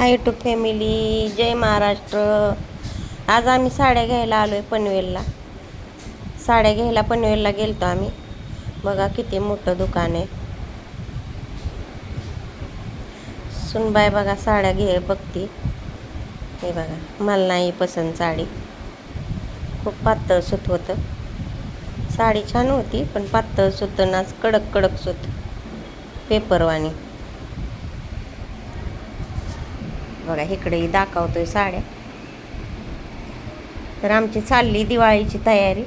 High to family जय महाराष्ट्र. आज आम्ही साड्या घ्यायला आलो आहे पनवेलला. साड्या घ्यायला पनवेलला गेलतो आम्ही. बघा किती मोठं दुकान आहे. सुनबाय बघा साड्या घे बघती. हे बघा मला नाही पसंत साडी. खूप पातळ सूत होतं. साडी छान होती पण पातळ सूत ना कडक कडक सूत. पेपरवाणी. बघा इकडे दाखवतोय साड्या. तर आमची चालली दिवाळीची तयारी.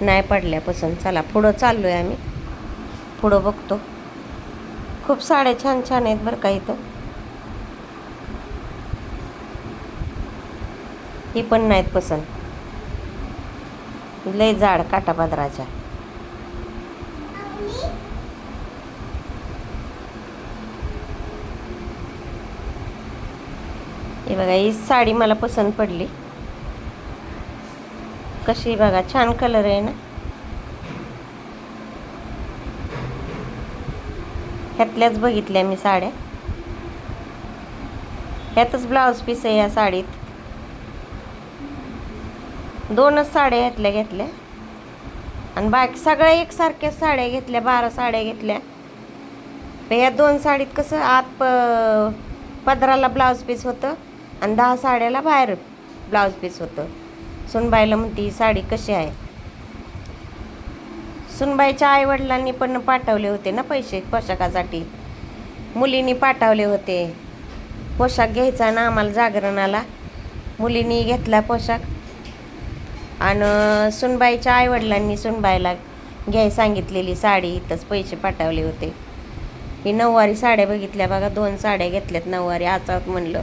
नाही पडल्या पसंत चला पुढं चाललोय आम्ही. पुढं बघतो. खूप साड्या छान छान आहेत बरं का इथं. ही पण नाहीत पसंत. लय जाड काटापदराच्या हे बघा ही साडी मला पसंत पडली. कशी बघा छान कलर आहे ना? ह्यातल्याच बघितल्या मी साड्या. ह्यातच ब्लाऊज पीस आहे या साडीत. दोनच साड्या ह्यातल्या घेतल्या. आणि बाकी सगळ्या एकसारख्याच साड्या घेतल्या बारा साड्या घेतल्या. ह्या दोन साडीत कसं आत प पदराला ब्लाऊज पीस होतं. आणि दहा साड्याला बाहेर ब्लाऊज पीस होतं. सुनबाईला म्हणते ही साडी कशी आहे? सुनबाईच्या आईवडिलांनी पण पाठवले होते ना पैसे पोशाखासाठी. मुलींनी पाठवले होते. पोशाख घ्यायचा ना आम्हाला जागरणाला मुलींनी घेतला पोशाख. आणि सुनबाईच्या आईवडिलांनी सुनबाईला घ्याय सांगितलेली साडी इथंच पैसे पाठवले होते. ही नऊवारी साड्या बघितल्या बघा दोन साड्या घेतल्यात नऊवारी आचात म्हणलं.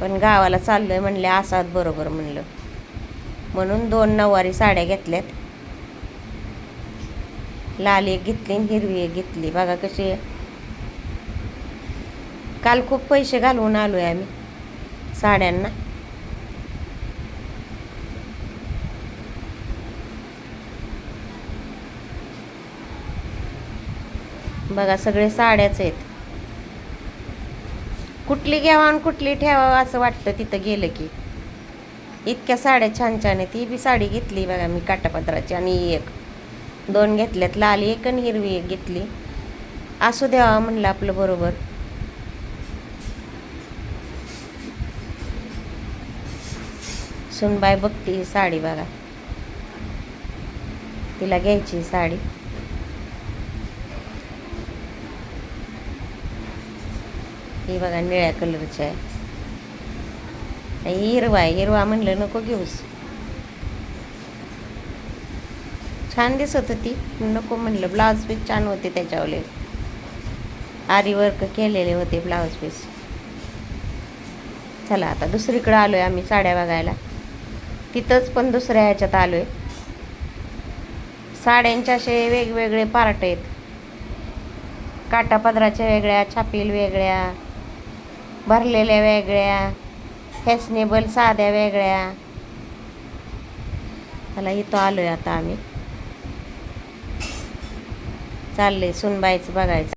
पण गावाला चाललोय म्हणले असात बरोबर म्हणलं. म्हणून दोन नऊवारी साड्या घेतल्यात. लाल एक घेतली आणि हिरवी एक घेतली. बघा कशी काल खूप पैसे घालवून आलोय आम्ही साड्यांना. बघा सगळे साड्याच आहेत. कुठली घ्यावा आणि कुठली ठेवावं असं वाटतं तिथं गेलं की. इतक्या साड्या छान छान आहे ती बी साडी घेतली बघा मी काटापत्राची आणि एक. दोन घेतल्यात. लाल एक आणि हिरवी एक घेतली. असू द्यावा म्हणलं आपलं बरोबर. सुनबाई बघते ही साडी बघा. तिला घ्यायची साडी. ही बघा निळ्या कलरची आहे. ही हिरवा आहे हिरवा म्हणलं नको घेऊस. छान दिसत होती नको म्हणलं. ब्लाऊज पीस छान होते त्याच्यावले आरी वर्क केलेले होते ब्लाऊज पीस चला आता दुसरीकडं आलोय आम्ही साड्या बघायला. तिथंच पण दुसऱ्या ह्याच्यात आलोय. साड्यांचे असे वेगवेगळे पार्ट आहेत. काटापदराच्या वेगळ्या छापील वेगळ्या भरलेल्या वेगळ्या फॅशनेबल साध्या वेगळ्या. चला इथं आलोय आता आम्ही. चाललंय सुनबाईचं बघायचं.